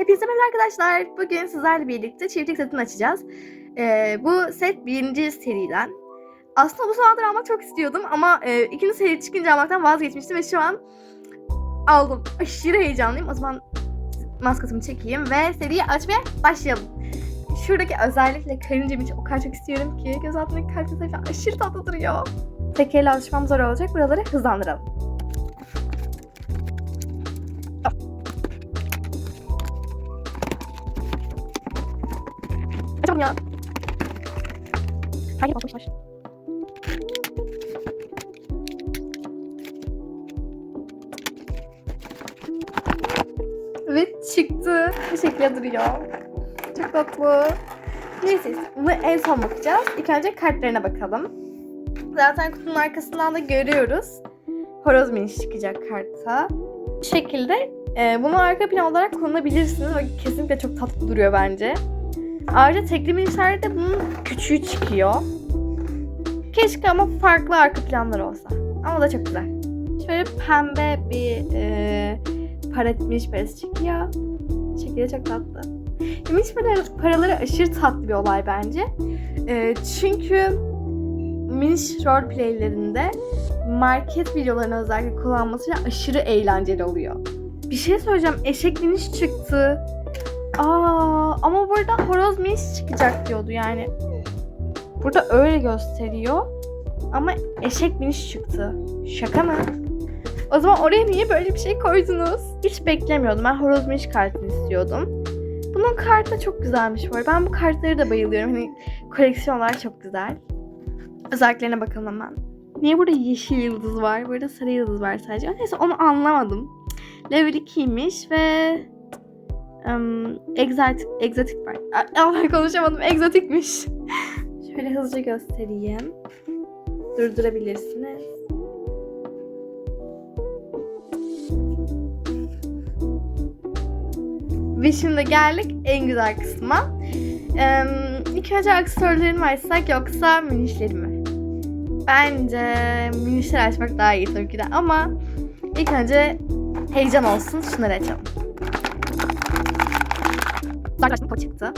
Hepinize merhaba arkadaşlar. Bugün sizlerle birlikte çiftlik setini açacağız. Ee, bu set birinci seriden. Aslında bu zamandır almak çok istiyordum ama e, ikinci seri çıkınca almaktan vazgeçmiştim ve şu an aldım. Aşırı heyecanlıyım. O zaman maskotumu çekeyim ve seriyi açmaya başlayalım. Şuradaki özellikle karınca biçi o kadar çok istiyorum ki göz altındaki kalp aşırı tatlı duruyor. Tek elle alışmam zor olacak. Buraları hızlandıralım. Hayır basmışlar. Ve çıktı. Bu şekilde duruyor. Çok tatlı. Neyse bunu en son bakacağız. İlk önce kartlarına bakalım. Zaten kutunun arkasından da görüyoruz. Horoz miniş çıkacak karta. Bu şekilde e, bunu arka plan olarak kullanabilirsiniz kesinlikle çok tatlı duruyor bence. Ayrıca tekli minişlerde bunun küçüğü çıkıyor. Keşke ama farklı arka planlar olsa. Ama da çok güzel. Şöyle pembe bir e, paret miniş parası çıkıyor. Şekilde çok tatlı. Miniş paraları, paraları aşırı tatlı bir olay bence. E, çünkü miniş roleplaylerinde market videolarını özellikle kullanması aşırı eğlenceli oluyor. Bir şey söyleyeceğim. Eşek miniş çıktı. Aa, ama burada horoz miniş çıkacak diyordu yani. Burada öyle gösteriyor. Ama eşek miniş çıktı. Şaka mı? O zaman oraya niye böyle bir şey koydunuz? Hiç beklemiyordum. Ben horoz miniş kartını istiyordum. Bunun kartı çok güzelmiş bu. Ben bu kartları da bayılıyorum. Hani koleksiyonlar çok güzel. Özelliklerine bakalım hemen. Niye burada yeşil yıldız var? Burada sarı yıldız var sadece. Neyse onu anlamadım. Level 2'ymiş ve um, egzotik, egzotik var. Allah konuşamadım. Egzotikmiş. Şöyle hızlıca göstereyim. Durdurabilirsiniz. Ve şimdi geldik en güzel kısma. Ee, ilk önce aksesuarlarını mı yoksa minişleri mi? Bence minişleri açmak daha iyi tabii ki de ama ilk önce heyecan olsun şunları açalım. Bu çıktı.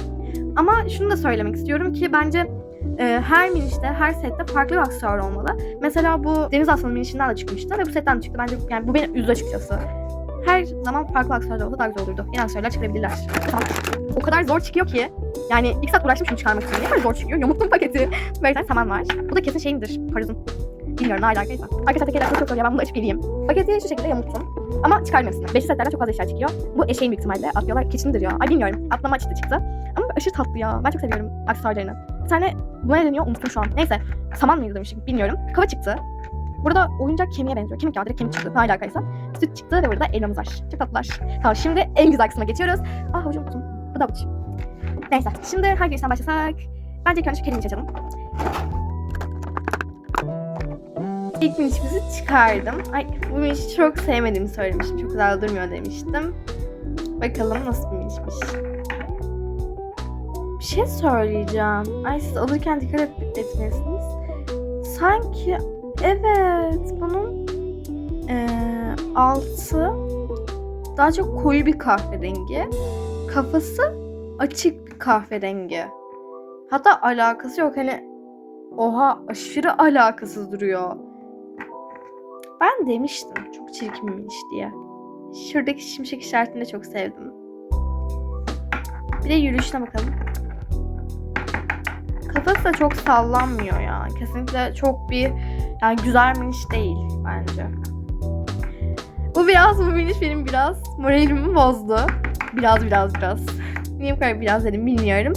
Ama şunu da söylemek istiyorum ki bence e, her minişte, her sette farklı bir aksesuar olmalı. Mesela bu deniz aslanı minişinden de çıkmıştı ve bu setten de çıktı. Bence yani bu beni üzdü açıkçası. Her zaman farklı aksesuarlar olsa daha güzel olurdu. Yeni aksesuarlar çıkarabilirler. O kadar zor çıkıyor ki. Yani ilk saat uğraştım şunu çıkarmak için. Ne kadar zor çıkıyor. Yamulttum paketi. Böyle bir saman var. Bu da kesin şeyimdir. Parazın. Bilmiyorum ne alakaysa. Arkadaşlar tekerler çok zor ya ben bunu açıp geleyim. Paketi şu şekilde yamulttum. Ama çıkarmıyorum hepsini. Beşli setlerden çok fazla eşya çıkıyor. Bu eşeğin büyük ihtimalle. Atlıyorlar. Keçindir ya. Ay bilmiyorum. Atlama çıktı çıktı. Ama aşırı tatlı ya. Ben çok seviyorum aksesuarlarını. Bir tane buna ne deniyor unuttum şu an. Neyse. Saman mıydı demişim bilmiyorum. Kava çıktı. Burada oyuncak kemiğe benziyor. Kemik ya direkt kemik çıktı. Ne alakaysa. Süt çıktı ve burada elmamız var. Çok tatlılar. Tamam şimdi en güzel kısma geçiyoruz. Ah hocam unuttum. Bu da bu. Neyse. Şimdi hangi işten başlasak? Bence ilk önce şu kelimeyi açalım. İlk minişimizi çıkardım. Ay bu minişi çok sevmediğimi söylemiştim. Çok güzel durmuyor demiştim. Bakalım nasıl bir minişmiş. Bir şey söyleyeceğim. Ay siz alırken dikkat et, etmelisiniz. Sanki evet bunun eee, altı daha çok koyu bir kahverengi. Kafası açık bir kahverengi. Hatta alakası yok. Hani oha aşırı alakasız duruyor. Ben demiştim çok çirkinmiş diye. Şuradaki şimşek işaretini de çok sevdim. Bir de yürüyüşüne bakalım. Kafası da çok sallanmıyor ya. Kesinlikle çok bir yani güzel miniş değil bence. Bu biraz bu miniş benim biraz moralimi bozdu. Biraz biraz biraz. Niye bu kadar biraz dedim bilmiyorum.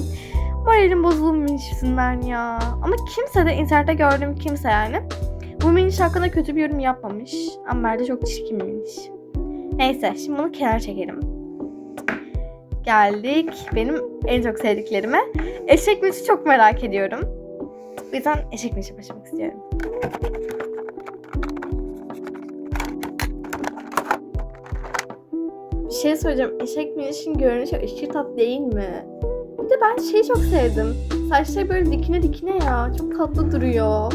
Moralim bozuldu miniş yüzünden ya. Ama kimse de internette gördüğüm kimse yani bu miniş hakkında kötü bir yorum yapmamış. Ama bence çok çirkin. Neyse şimdi bunu kenara çekelim. Geldik benim en çok sevdiklerime. Eşek minişi çok merak ediyorum. O yüzden eşek minişe başlamak istiyorum. Bir şey söyleyeceğim. Eşek minişin görünüşü aşırı tatlı değil mi? Bir de ben şeyi çok sevdim. Saçları böyle dikine dikine ya. Çok tatlı duruyor.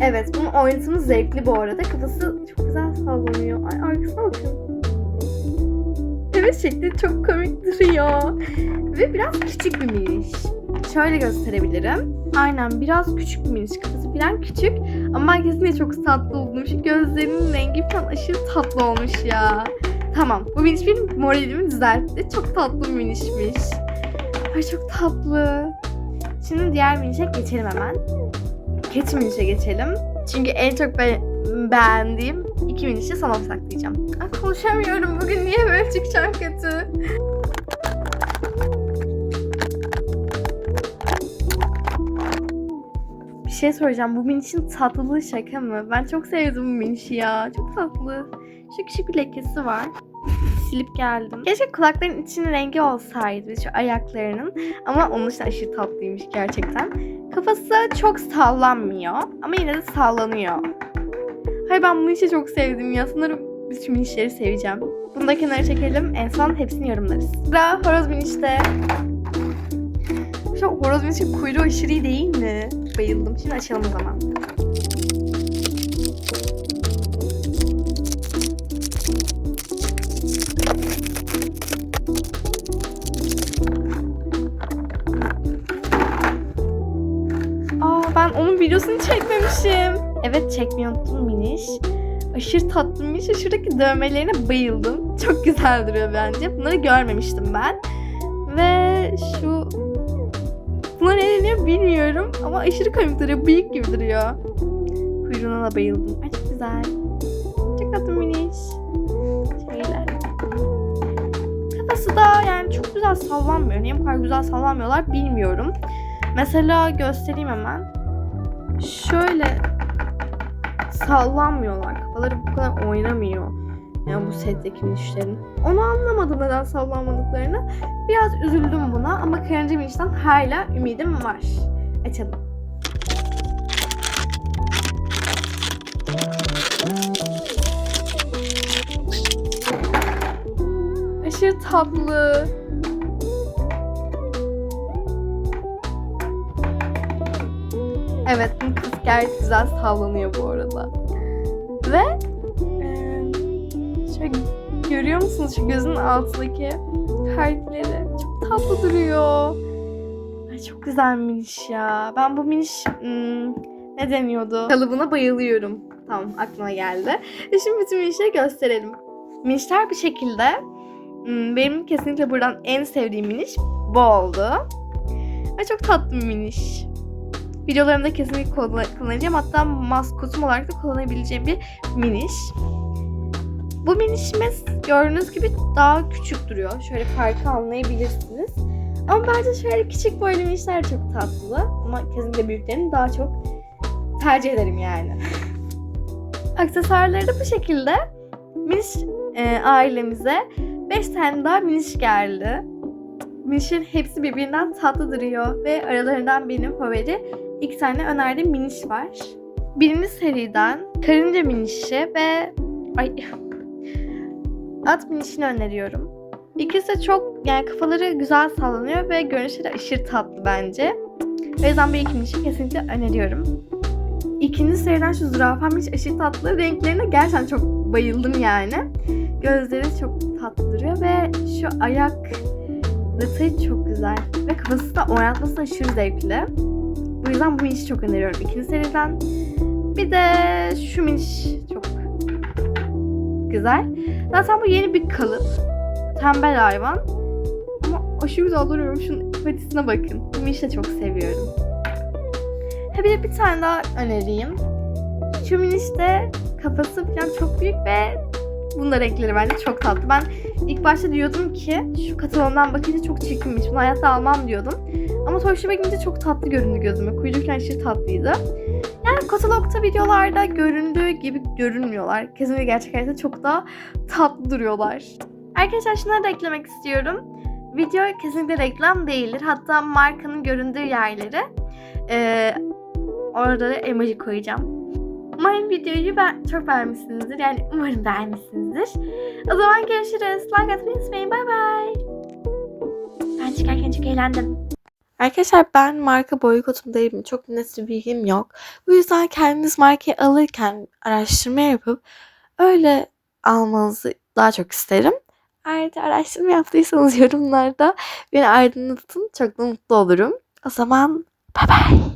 Evet bunun oynatımı zevkli bu arada. Kafası çok güzel sallanıyor. Ay arkasına bakın. ve şekli çok komik duruyor. Ve biraz küçük bir miniş. Şöyle gösterebilirim. Aynen biraz küçük bir miniş. Kafası falan küçük. Ama ben kesinlikle çok tatlı. Şu gözlerinin rengi falan aşırı tatlı olmuş ya. Tamam. Bu miniş benim moralimi düzeltti. Çok tatlı bir minişmiş. Ay çok tatlı. Şimdi diğer minişe geçelim hemen. Keçi minişe geçelim. Çünkü en çok be- beğendiğim iki minişi sana saklayacağım. Ay konuşamıyorum bugün. Niye böyle çıkacağım kötü? Bir şey soracağım. Bu minişin tatlılığı şaka mı? Ben çok sevdim bu minişi ya. Çok tatlı. Şu küçük bir lekesi var. Silip geldim. Keşke kulakların içinin rengi olsaydı şu ayaklarının. Ama onun için aşırı tatlıymış gerçekten. Kafası çok sallanmıyor. Ama yine de sallanıyor. Hayır ben bu minişi çok sevdim ya. Sanırım bütün minişleri seveceğim. Bunu da kenara çekelim. En son hepsini yorumlarız. Sıra horoz minişte. Şu horoz minişin kuyruğu aşırı değil mi? Bayıldım. Şimdi açalım o zaman. Ben onun videosunu çekmemişim. Evet çekmeyi Miniş. Aşırı tatlıymış. Şuradaki dövmelerine bayıldım. Çok güzel duruyor bence. Bunları görmemiştim ben. Ve şu... Buna ne bilmiyorum. Ama aşırı komik duruyor. Bıyık gibi duruyor. Kuyruğuna da bayıldım. Ay çok güzel. Çok tatlı Miniş. Şöyle. Kafası da yani çok güzel sallanmıyor. Niye bu kadar güzel sallanmıyorlar bilmiyorum. Mesela göstereyim hemen. Şöyle sallanmıyorlar. Kafaları bu kadar oynamıyor. Yani bu setteki minişlerin. Onu anlamadım neden sallanmadıklarını. Biraz üzüldüm buna ama karınca minişten hala ümidim var. Açalım. Aşırı tatlı. Evet, kız gayet güzel sallanıyor bu arada. Ve eee, şöyle görüyor musunuz şu gözün altındaki harfleri? Çok tatlı duruyor. Ay çok güzel miniş ya. Ben bu miniş hmm, ne deniyordu? Kalıbına bayılıyorum. Tamam aklıma geldi. E şimdi bütün minişleri gösterelim. Minişler bir şekilde hmm, benim kesinlikle buradan en sevdiğim miniş bu oldu. Ve çok tatlı bir miniş. Videolarımda kesinlikle kullan- kullanacağım. Hatta maskotum olarak da kullanabileceğim bir miniş. Bu minişimiz gördüğünüz gibi daha küçük duruyor. Şöyle farkı anlayabilirsiniz. Ama bence şöyle küçük boylu minişler çok tatlı. Ama kesinlikle büyüklerini daha çok tercih ederim yani. Aksesuarları da bu şekilde. Miniş e, ailemize 5 tane daha miniş geldi. Minişin hepsi birbirinden tatlı duruyor ve aralarından benim favori iki tane önerdiğim miniş var. Birinci seriden karınca minişi ve ay at minişini öneriyorum. İkisi de çok yani kafaları güzel sallanıyor ve görünüşleri aşırı tatlı bence. O yüzden bu iki minişi kesinlikle öneriyorum. İkinci seriden şu zürafa miniş aşırı tatlı. Renklerine gerçekten çok bayıldım yani. Gözleri çok tatlı duruyor ve şu ayak detayı çok güzel. Ve kafası da oynatması aşırı zevkli. Bu yüzden bu minişi çok öneriyorum ikinci seriden. Bir de şu miniş çok güzel. Zaten bu yeni bir kalıp. Tembel hayvan. Ama aşırı güzel duruyor. Şunun patisine bakın. Bu minişi de çok seviyorum. Ha bir de bir tane daha önereyim. Şu miniş de kafası falan çok büyük ve bunun da renkleri bence çok tatlı. Ben ilk başta diyordum ki şu katalondan bakınca çok çirkinmiş. Bunu hayatta almam diyordum. Ama Toşiba gidince çok tatlı göründü gözüme. Falan aşırı tatlıydı. Yani katalogta videolarda göründüğü gibi görünmüyorlar. Kesinlikle gerçek hayatta çok daha tatlı duruyorlar. Arkadaşlar şunları da eklemek istiyorum. Video kesinlikle reklam değildir. Hatta markanın göründüğü yerleri eee, orada da emoji koyacağım. Umarım videoyu ben çok beğenmişsinizdir. Yani umarım beğenmişsinizdir. O zaman görüşürüz. Like atmayı unutmayın. Bay bay. Ben çıkarken çok eğlendim. Arkadaşlar ben marka boykotundayım. Çok net bir bilgim yok. Bu yüzden kendiniz markayı alırken araştırma yapıp öyle almanızı daha çok isterim. Ayrıca araştırma yaptıysanız yorumlarda beni aydınlatın. Çok da mutlu olurum. O zaman bye bye.